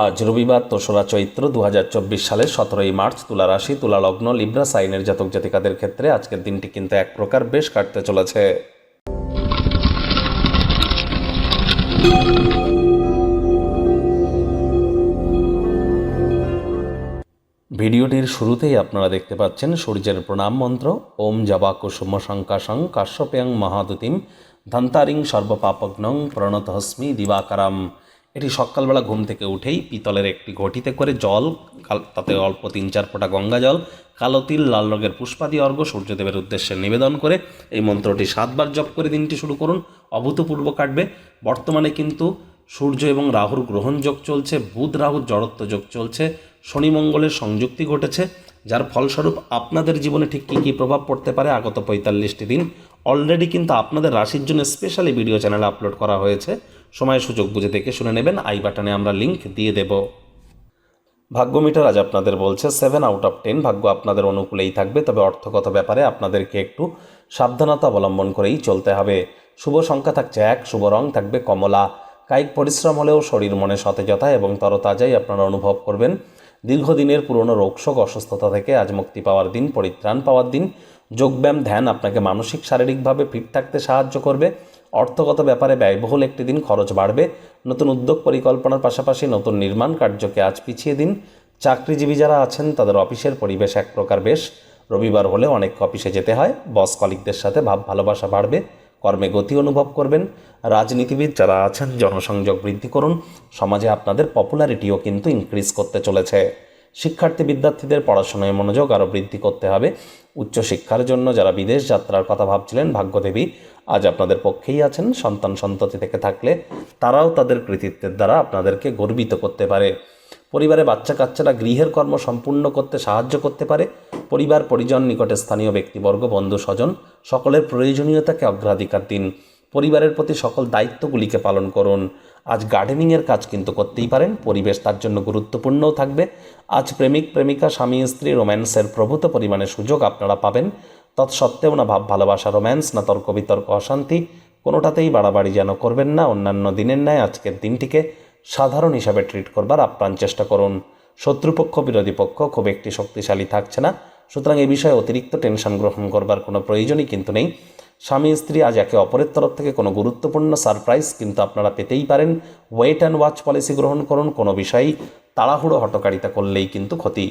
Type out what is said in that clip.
আজ রবিবার তোসরা চৈত্র দু সালের সতেরোই মার্চ তুলা রাশি, তুলা লগ্ন, লিব্রা সাইনের জাতক জাতিকাদের ক্ষেত্রে আজকের দিনটি কিন্তু এক প্রকার বেশ কাটতে চলেছে। ভিডিওটির শুরুতেই আপনারা দেখতে পাচ্ছেন সূর্যের প্রণাম মন্ত্র, ওম জবা কুসুম শঙ্কাশং কাশ্যপ্যাং মহাদুতিম ধন্তারিং সর্বপাপগ্নং প্রণতহস্মি দিবাকারাম। এটি সকালবেলা ঘুম থেকে উঠেই পিতলের একটি ঘটিতে করে জল তাতে অল্প তিন চার ফোঁটা গঙ্গা জল, কালো তিল, লাল রঙের পুষ্পাদি অর্ঘ, সূর্যদেবের উদ্দেশ্যে নিবেদন করে এই মন্ত্রটি সাতবার জপ করে দিনটি শুরু করুন। অভূতপূর্ব কাটবে। বর্তমানে কিন্তু সূর্য এবং রাহুর গ্রহণ যোগ চলছে, বুধ রাহুর জড়ত্ব যোগ চলছে, শনি মঙ্গলের সংযুক্তি ঘটেছে, যার ফলস্বরূপ আপনাদের জীবনে ঠিক কী কী প্রভাব পড়তে পারে আগত পঁয়তাল্লিশটি দিন। অলরেডি কিন্তু আপনাদের রাশির জন্য স্পেশালি ভিডিও চ্যানেলে আপলোড করা হয়েছে। সময় সুযোগ বুঝে দেখে শুনে নেবেন। আই বাটনে আমরা লিংক দিয়ে দেব। ভাগ্য মিটার আজ আপনাদের বলছে সেভেন আউট অফ টেন ভাগ্য আপনাদের অনুকূলেই থাকবে, তবে অর্থগত ব্যাপারে আপনাদেরকে একটু সাবধানতা অবলম্বন করেই চলতে হবে। শুভ সংখ্যা থাকছে এক, শুভ রং থাকবে কমলা। কায়িক পরিশ্রম হলেও শরীর মনে সতেজতা এবং তরতাজাই আপনারা অনুভব করবেন। দীর্ঘদিনের পুরনো রোগশোক অসুস্থতা থেকে আজ মুক্তি পাওয়ার দিন, পরিত্রাণ পাওয়ার দিন। যোগব্যায়াম, ধ্যান আপনাকে মানসিক, শারীরিকভাবে ফিট থাকতে সাহায্য করবে। অর্থগত ব্যাপারে ব্যয়বহুল একটি দিন খরচ বাড়বে। নতুন উদ্যোগ পরিকল্পনার পাশাপাশি নতুন নির্মাণ কার্যকে আজ পিছিয়ে দিন। চাকরিজীবী যারা আছেন, তাদের অফিসের পরিবেশ এক প্রকার বেশ। রবিবার হলে অনেক অফিসে যেতে হয়। বস কলিকদের সাথে ভাব ভালোবাসা বাড়বে। কর্মে গতি অনুভব করবেন। রাজনীতিবিদ যারা আছেন, জনসংযোগ বৃদ্ধি করুন। সমাজে আপনাদের পপুলারিটিও কিন্তু ইনক্রিজ করতে চলেছে। শিক্ষার্থী বিদ্যার্থীদের পড়াশোনায় মনোযোগ আরও বৃদ্ধি করতে হবে। উচ্চশিক্ষার জন্য যারা বিদেশ যাত্রার কথা ভাবছিলেন, ভাগ্যদেবী আজ আপনাদের পক্ষেই আছেন, সন্তান সন্ততি থেকে থাকলে তারাও তাদের কৃতিত্বের দ্বারা আপনাদেরকে গর্বিত করতে পারে। পরিবারে বাচ্চা কাচ্চারা গৃহের কর্ম সম্পূর্ণ করতে সাহায্য করতে পারে। পরিবার, পরিজন, নিকটে স্থানীয় ব্যক্তিবর্গ, বন্ধু, স্বজন সকলের প্রয়োজনীয়তাকে অগ্রাধিকার দিন। পরিবারের প্রতি সকল দায়িত্বগুলিকে পালন করুন। আজ গার্ডেনিংয়ের কাজ কিন্তু করতেই পারেন। পরিবেশ তার জন্য গুরুত্বপূর্ণও থাকবে। আজ প্রেমিক, প্রেমিকা, স্বামী, স্ত্রী, রোম্যান্সের প্রভূত পরিমাণে সুযোগ আপনারা পাবেন। তৎসত্ত্বেও না ভাব ভালোবাসা, রোম্যান্স, না তর্ক, বিতর্ক, অশান্তি, কোনোটাতেই বাড়াবাড়ি যেন করবেন না। অন্যান্য দিনের ন্যায় আজকের দিনটিকে সাধারণ হিসাবে ট্রিট করবার আপ্রাণ চেষ্টা করুন। শত্রুপক্ষ, বিরোধী পক্ষ খুব একটি শক্তিশালী থাকছে না। সুতরাং এ বিষয়ে অতিরিক্ত টেনশন গ্রহণ করবার কোনো প্রয়োজনই কিন্তু নেই। স্বামী, স্ত্রী আজ একে অপরের তরফ থেকে কোনো গুরুত্বপূর্ণ সারপ্রাইজ কিন্তু আপনারা পেতেই পারেন। ওয়েট অ্যান্ড ওয়াচ পলিসি গ্রহণ করুন, কোনো বিষয়েই তাড়াহুড়ো হটকারিতা করলেই কিন্তু ক্ষতি।